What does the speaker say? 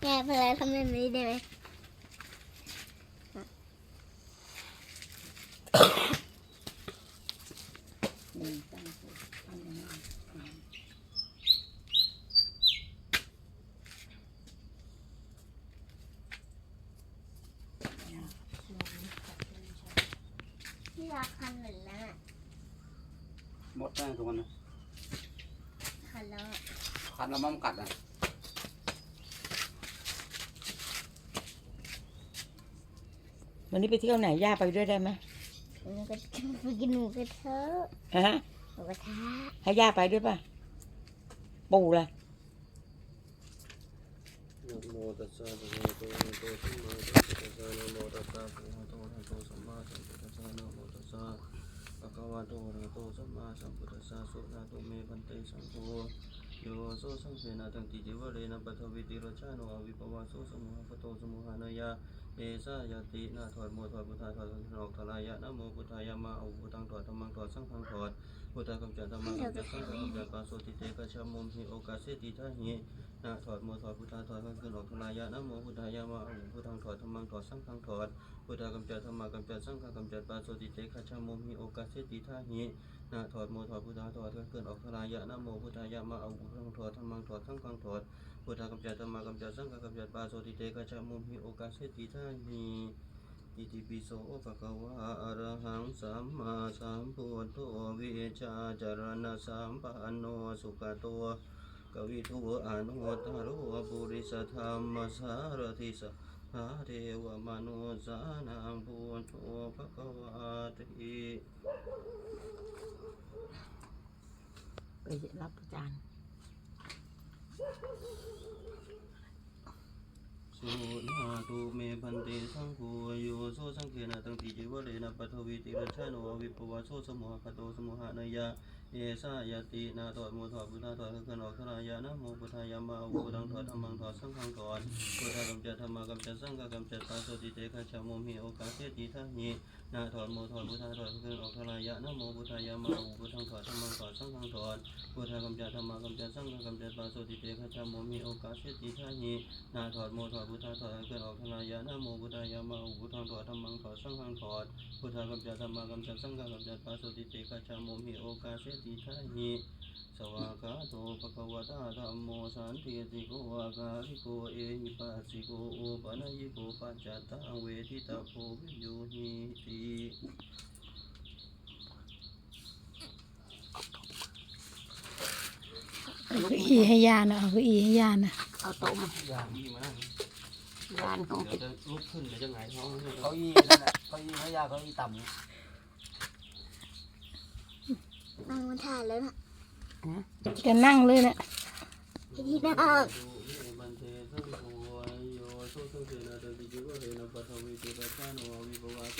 แม่เป็นไรทำแบบนี้ได้ไหมหนึ่งตั้งใจทำยังไงที่รักคันเหมือนแล้วอะหมดแน่ทุกคนนะคันแล้วอะคันแล้วมันกัดอะ วันนี้ไปเที่ยวไหนย่าไปด้วยได้ไหมหนูก็ไปกินหมูกระทะฮะหมูกระทะให้ย่าไปด้วยป่ะปู่ล่ะนะโมตัสสะภะคะวะโตอะระหะโตสัมมาสัมพุทธัสสะนะโมตัสสะภะคะวะโตอะระหะโตสัมมาสัมพุทธัสสะนะโมตัสสะภะคะวะโตอะระหะโตสัมมาสัมพุทธัสสะสุนาโตเมพันเตสังโฆ โยโสสังเสนาตังติจิวะเรนะปัทวิติรชาโนอวิปวาโสสมุหะโตสมุหานายาเอสายาตินาถอดโมถอดพุทธาถอดนอกทลายะนะโมพุทธายะมาอุปตังถอดธรรมังถอดสังฆังถอด พุทธากำจัดธรรมังกำจัดสังฆังกำจัดปาโสติเตกะชะมุมหิโอกาเสติทาหินะถอดโมถอดพุทธาถอดข้างขึ้นออกทลายะนะโมพุทธายะมาอุพุทธังถอดธรรมังถอดสังฆังถอดพุทธากำจัดธรรมากำจัดสังฆกำจัดปาโสติเตคาชาโมหิโอกาเสติทาหินะถอดโมถอดพุทธาถอดข้างขึ้นออกทลายะนะโมพุทธายะมาอุพุทธังถอดธรรมังถอดสังฆังถอดพุทธากำจัดธรรมากำจัดสังฆกำจัดปาโสติเตคาชาโมหิโอกาเสติทาหิ อิติปิโสภะคะวะอะระหังสัมมาสัมพุทโธวิชาจารณะสัมปันโนสุขโตกวิทูอนุตตรโอปุริสธรรมสารติสหาเทวมนุสานังพุทโธภคะวาติไปรับอาจารย์สุน ตุเมพันเตสังโฆโยโสสังเกนะตังติจิวะเรนะปัทวิติรชาโนวิปวาโสสมุหะคโตสมุหานายาเอสายตินาถอดโมถอดพุทธาถอดขนออกทรายานะโมพุทธายามาอุปดังถอดธรรมังถอดสังฆังถอดพุทธากำจัดธรรมากำจัดสังฆกำจัดปาโสติเตคาชาโมหิโอกาเสติทัหินาถอดโมถอดพุทธาถอดเครื่องอกทลายะนะโมพุทธายะมาอุพุทธังถอดธรรมังถอดสังฆังถอด พุทธากำจัดธรรมากำจัดสังฆกำจัดปาโสติเตขะชาโมมีโอกาสเสติทาหินาถอดโมถอดพุทธถอดเครื่ออกทลายะนะโมพุทธายะมาอุพุทธังถอดธรรมังถอดสังฆังถอดพุทธากำจัดธรรมากำจัดสังฆกำจัดปาโสติเตขะชาโมมีโอกาสเสติทาหิสวากาโตภะคะวะตาธัมโมสันติติโกอากาลิโกเอหิปัสสิโกโอปะนะยิโกปัจจตตังเวทิตาโพวิโยหิติ เอาเก้าอี้ให้ย่านะเอาเก้าอี้ให้ย่านะเอาโต๊ะมาอย่างนี้มาย่านของเดี๋ยวจะลุกขึ้นเดี๋ยวจะหงายท้องให้เก้าอี้นั่นแหละเก้าอี้ให้ยาเก้าอี้ต่ำเนี่ยนั่งมาถ่ายแล้วนะแกนั่งเลยนะพี่ที่นั่งดูวิบันเทสังโฆโยโสสังเกนะตันติจิวะเรนะปัทวิติปัสสาโนวิปวาโส